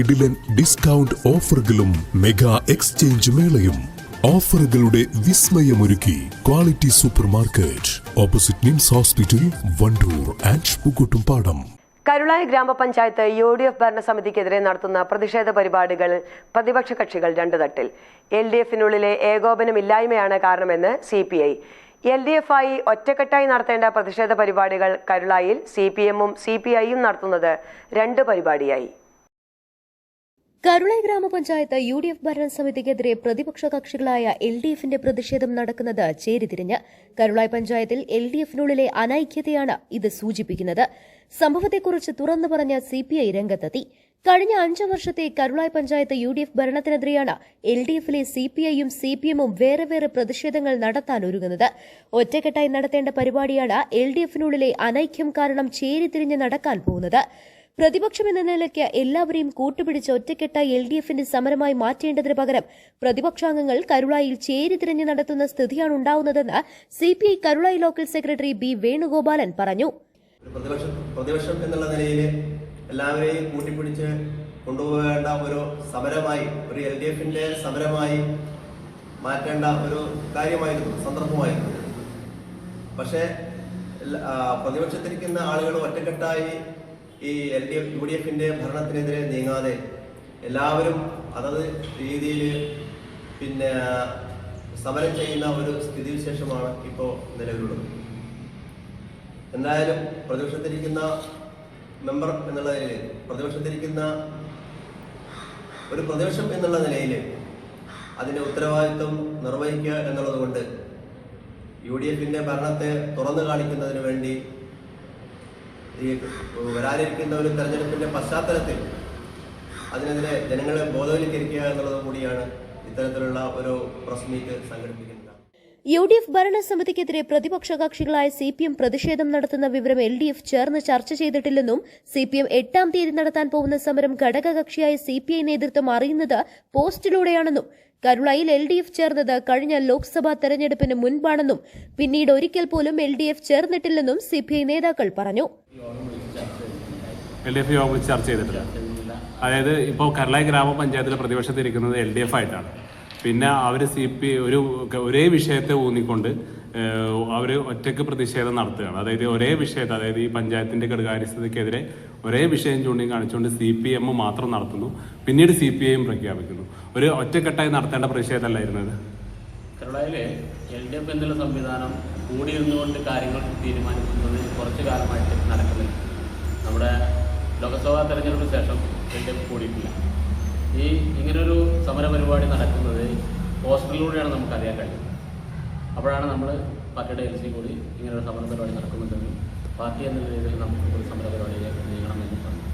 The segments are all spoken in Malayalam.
കിടിലൻ ഡിസ്കൗണ്ട് ഓഫറുകളും മെഗാ എക്സ്ചേഞ്ച് മേളയും. ഓഫറുകളുടെ വിസ്മയമൊരുക്കി quality super market opposite NIMS hospital Wandoor and Pookkottumpadam Karulai ഗ്രാമപഞ്ചായത്ത് യു ഡി എഫ് ഭരണസമിതിക്കെതിരെ നടത്തുന്ന പ്രതിഷേധ പരിപാടികൾ പ്രതിപക്ഷ കക്ഷികൾ രണ്ടു തട്ടിൽ. എൽ ഡി എഫിനുള്ളിലെ ഏകോപനമില്ലായ്മയാണ് കാരണമെന്ന് C P I L D F ആയി ഒറ്റക്കെട്ടായി നടത്തേണ്ട പ്രതിഷേധ പരിപാടികൾ കരുളായിൽ സി പി എമ്മും സി പി ഐയും നടത്തുന്നത് രണ്ട് പരിപാടിയായി. കരുളായി ഗ്രാമപഞ്ചായത്ത് യു ഡി എഫ് ഭരണസമിതിക്കെതിരെ പ്രതിപക്ഷ കക്ഷികളായ എൽ ഡി എഫിന്റെ പ്രതിഷേധം നടക്കുന്നത് ചേരിതിരിഞ്ഞ് കരുളായ് പഞ്ചായത്തിൽ എൽ ഡി എഫിനുള്ളിലെ അനൈക്യതയാണ് ഇത് സൂചിപ്പിക്കുന്നത്. സംഭവത്തെക്കുറിച്ച് തുറന്നു പറഞ്ഞ സി പി ഐ രംഗത്തെത്തി. കഴിഞ്ഞ അഞ്ചു വർഷത്തെ Karulai panchayat U D F ഭരണത്തിനെതിരെയാണ് L D എഫിലെ സി പി ഐയും സി പി എമ്മും വേറെ വേറെ പ്രതിഷേധങ്ങൾ നടത്താൻ ഒരുങ്ങുന്നത്. ഒറ്റക്കെട്ടായി നടത്തേണ്ട പരിപാടിയാണ് എൽ ഡി എഫിനുള്ളിലെ അനൈക്യം കാരണം ചേരിതിരിഞ്ഞ് നടക്കാൻ പോകുന്നത്. പ്രതിപക്ഷം എന്ന നിലയ്ക്ക് എല്ലാവരെയും കൂട്ടുപിടിച്ച് ഒറ്റക്കെട്ട എൽ ഡി എഫിന്റെ സമരമായി മാറ്റേണ്ടതിന് പകരം പ്രതിപക്ഷാംഗങ്ങൾ കരുളായിൽ ചേരി ചേരിതിരിഞ്ഞ് നടത്തുന്ന സ്ഥിതിയാണ് ഉണ്ടാവുന്നതെന്ന് CPI Karulai local secretary B Venugopalan പറഞ്ഞു. പ്രതിപക്ഷം എന്നുള്ള നിലയിൽ എല്ലാവരെയും കൂട്ടിപ്പിടിച്ച് കൊണ്ടുപോകേണ്ട ഒരു സമരമായി ഒരു എൽ ഡി എഫിന്റെ സമരമായി മാറ്റേണ്ട ഒരു കാര്യമായിരുന്നു സന്ദർഭമായിരുന്നു. പക്ഷേ പ്രതിപക്ഷത്തിരിക്കുന്ന ആളുകൾ ഒറ്റക്കെട്ടായി ഈ L D F U D എഫിന്റെ ഭരണത്തിനെതിരെ നീങ്ങാതെ എല്ലാവരും അതത് രീതിയിൽ പിന്നെ സമരം ചെയ്യുന്ന ഒരു സ്ഥിതിവിശേഷമാണ് ഇപ്പോൾ നിലവിലുള്ളത്. എന്തായാലും പ്രതിപക്ഷത്തിരിക്കുന്ന മെമ്പർ എന്നുള്ള നിലയിൽ പ്രതിപക്ഷത്തിരിക്കുന്ന ഒരു പ്രതിപക്ഷം എന്നുള്ള നിലയിൽ അതിന്റെ ഉത്തരവാദിത്വം നിർവഹിക്കുക എന്നുള്ളത് കൊണ്ട് യു ഡി എഫിന്റെ ഭരണത്തെ തുറന്നു കാണിക്കുന്നതിന് വേണ്ടി വരാനിരിക്കുന്ന ഒരു തെരഞ്ഞെടുപ്പിന്റെ പശ്ചാത്തലത്തിൽ അതിനെതിരെ ജനങ്ങളെ ബോധവൽക്കരിക്കുക എന്നുള്ളത് കൂടിയാണ് ഇത്തരത്തിലുള്ള ഒരു പ്രസ് മീറ്റ് സംഘടിപ്പിക്കുന്നത്. യു ഡി എഫ് ഭരണസമിതിക്കെതിരെ പ്രതിപക്ഷ കക്ഷികളായ സി പി എം പ്രതിഷേധം നടത്തുന്ന വിവരം എൽ ഡി എഫ് ചേർന്ന് ചർച്ച ചെയ്തിട്ടില്ലെന്നും സി പി എം എട്ടാം തീയതി നടത്താൻ പോകുന്ന സമരം ഘടകകക്ഷിയായ സി പി ഐ നേതൃത്വം അറിയുന്നത് പോസ്റ്റിലൂടെയാണെന്നും കരുളായിൽ എൽ ഡി എഫ് ചേർന്നത് കഴിഞ്ഞ ലോക്സഭാ തെരഞ്ഞെടുപ്പിന് മുൻപാണെന്നും പിന്നീട് ഒരിക്കൽ പോലും എൽ ഡി എഫ് ചേർന്നിട്ടില്ലെന്നും സി പി ഐ നേതാക്കൾ പറഞ്ഞു ചർച്ച ചെയ്തിട്ടില്ല. അതായത് ഇപ്പോൾ കരളായി ഗ്രാമപഞ്ചായത്തിലെ പ്രതിപക്ഷത്തിരിക്കുന്നത് എൽ ഡി എഫ് ആയിട്ടാണ്. പിന്നെ അവർ സി പി ഒരു ഒരേ വിഷയത്തെ ഊന്നിക്കൊണ്ട് അവർ ഒറ്റയ്ക്ക് പ്രതിഷേധം നടത്തുകയാണ്. അതായത് ഒരേ വിഷയത്തെ അതായത് ഈ പഞ്ചായത്തിന്റെ ഘടകാരിസ്ഥതയ്ക്കെതിരെ ഒരേ വിഷയം ചൂണ്ടിക്കാണിച്ചുകൊണ്ട് സി പി എം മാത്രം നടത്തുന്നു. പിന്നീട് സി പി ഐയും പ്രഖ്യാപിക്കുന്നു. ഒരു ഒറ്റക്കെട്ടായി നടത്തേണ്ട പ്രതിഷേധമല്ലായിരുന്നത് കേരളയിലെ എൽ ഡി എഫ് എന്നുള്ള സംവിധാനം കൂടിയിരുന്നുകൊണ്ട് കാര്യങ്ങൾ തീരുമാനിക്കുന്നത് കുറച്ചു കാലമായിട്ട് നടക്കുന്നില്ല. നമ്മുടെ ലോക്സഭാ തെരഞ്ഞെടുപ്പിന് ശേഷം എൽ ഡി എഫ് കൂടിയിട്ടില്ല. ഈ ഇങ്ങനൊരു സമര പരിപാടി നടക്കുന്നത് പോസ്റ്ററിലൂടെയാണ് നമുക്ക് അറിയാൻ കഴിയുന്നത്. അപ്പോഴാണ് നമ്മൾ പാർട്ടിയുടെ എൽ സി കൂടി ഇങ്ങനൊരു സമര പരിപാടി നടക്കുന്നുണ്ടെന്നും പാർട്ടി എന്ന രീതിയിൽ നമുക്ക് ഒരു സമര പരിപാടിയിലേക്ക് നീങ്ങണമെന്നും പറഞ്ഞു.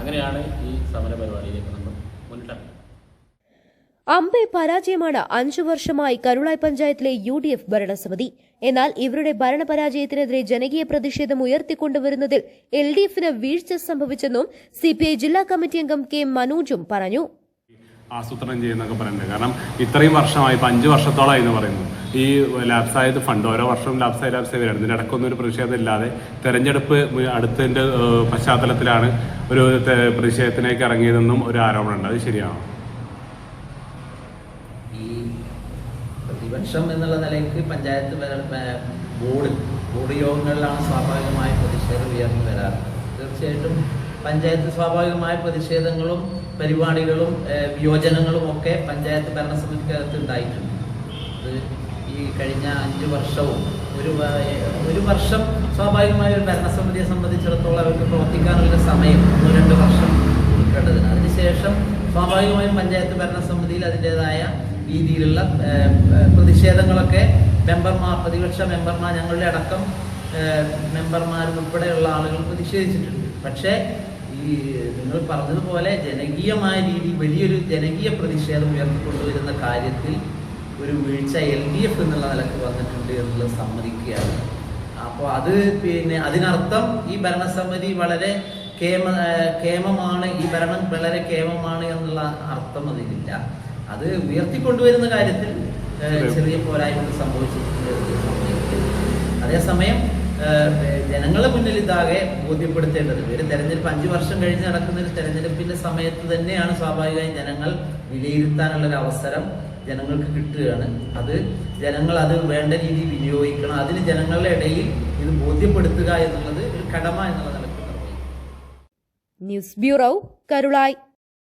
അങ്ങനെയാണ് ഈ സമര പരിപാടിയിലേക്ക് നമ്മൾ മുന്നിട്ടിറങ്ങുന്നത്. അമ്പെ പരാജയമാണ് അഞ്ചു വർഷമായി കരുളായി പഞ്ചായത്തിലെ യു ഡി എഫ് ഭരണസമിതി. എന്നാൽ ഇവരുടെ ഭരണപരാജയത്തിനെതിരെ ജനകീയ പ്രതിഷേധം ഉയർത്തിക്കൊണ്ടുവരുന്നതിൽ എൽ ഡി എഫിന് വീഴ്ച സംഭവിച്ചെന്നും സി പി ഐ ജില്ലാ കമ്മിറ്റി അംഗം കെ മനോജും പറഞ്ഞു. ആസൂത്രണം ചെയ്യുന്നൊക്കെ പറയുന്നത് കാരണം ഇത്രയും വർഷമായി ഇപ്പം അഞ്ച് വർഷത്തോളമായി എന്ന് പറയുന്നു. ഈ ലാപ്സായത് ഫണ്ട് ഓരോ വർഷവും ലാപ്സായി ലാപ്സായി വരും ഇതിന്റെ ഇടയ്ക്കൊന്നും ഒരു പ്രതിഷേധമില്ലാതെ തെരഞ്ഞെടുപ്പ് അടുത്തതിന്റെ പശ്ചാത്തലത്തിലാണ് ഒരു പ്രതിഷേധത്തിലേക്ക് ഇറങ്ങിയതെന്നും ഒരു ആരോപണമുണ്ട്. അത് ശരിയാണോ? പ്രതിപക്ഷം എന്നുള്ള നിലയ്ക്ക് പഞ്ചായത്ത് ബോർഡ് ബോർഡ് യോഗങ്ങളിലാണ് സ്വാഭാവികമായ പ്രതിഷേധം ഉയർന്നു വരാറ്. തീർച്ചയായിട്ടും പഞ്ചായത്ത് സ്വാഭാവികമായ പ്രതിഷേധങ്ങളും പരിപാടികളും വിയോജനങ്ങളും ഒക്കെ പഞ്ചായത്ത് ഭരണസമിതിക്കകത്ത് ഉണ്ടായിട്ടുണ്ട്. അത് ഈ കഴിഞ്ഞ അഞ്ച് വർഷവും ഒരു ഒരു വർഷം സ്വാഭാവികമായ ഒരു ഭരണസമിതിയെ സംബന്ധിച്ചിടത്തോളം അവർക്ക് പ്രവർത്തിക്കാനുള്ള സമയം ഒന്ന് രണ്ട് വർഷം കൊടുക്കേണ്ടതിന് അതിനുശേഷം സ്വാഭാവികമായും പഞ്ചായത്ത് ഭരണസമിതിയിൽ അതിന്റെതായ രീതിയിലുള്ള പ്രതിഷേധങ്ങളൊക്കെ മെമ്പർമാർ പ്രതിപക്ഷ മെമ്പർമാർ ഞങ്ങളുടെ അടക്കം മെമ്പർമാരുൾപ്പെടെയുള്ള ആളുകൾ പ്രതിഷേധിച്ചിട്ടുണ്ട്. പക്ഷേ ഈ നിങ്ങൾ പറഞ്ഞതുപോലെ ജനകീയമായ രീതിയിൽ വലിയൊരു ജനകീയ പ്രതിഷേധം ഉയർത്തിക്കൊണ്ടുവരുന്ന കാര്യത്തിൽ ഒരു വീഴ്ച എൽ ഡി എഫ് എന്നുള്ള നിലയ്ക്ക് വന്നിട്ടുണ്ട് എന്നുള്ളത് സമ്മതിക്കുകയാണ്. അപ്പോൾ അത് പിന്നെ അതിനർത്ഥം ഈ ഭരണസമിതി വളരെ കേമ കേമമാണ് ഈ ഭരണം വളരെ കേമമാണ് എന്നുള്ള അർത്ഥം അതിലില്ല. അത് ഉയർത്തിക്കൊണ്ടുവരുന്ന കാര്യത്തിൽ ചെറിയ പോരായ്മ സംഭവിച്ചിട്ടുണ്ട് അതേസമയം ജനങ്ങളെ മുന്നിൽ ഇതാകെ ബോധ്യപ്പെടുത്തേണ്ടത് ഒരു തെരഞ്ഞെടുപ്പ് അഞ്ചു വർഷം കഴിഞ്ഞ് നടക്കുന്ന ഒരു തെരഞ്ഞെടുപ്പിന്റെ സമയത്ത് തന്നെയാണ് സ്വാഭാവികമായും ജനങ്ങൾ വിലയിരുത്താനുള്ള ഒരു അവസരം ജനങ്ങൾക്ക് കിട്ടുകയാണ്. അത് ജനങ്ങൾ അത് വേണ്ട രീതിയിൽ വിനിയോഗിക്കണം. അതിന് ജനങ്ങളുടെ ഇടയിൽ ഇത് ബോധ്യപ്പെടുത്തുക എന്നുള്ളത് ഒരു കടമ എന്നുള്ള നിലയ്ക്ക് നിർവഹിക്കും. News bureau Karulai.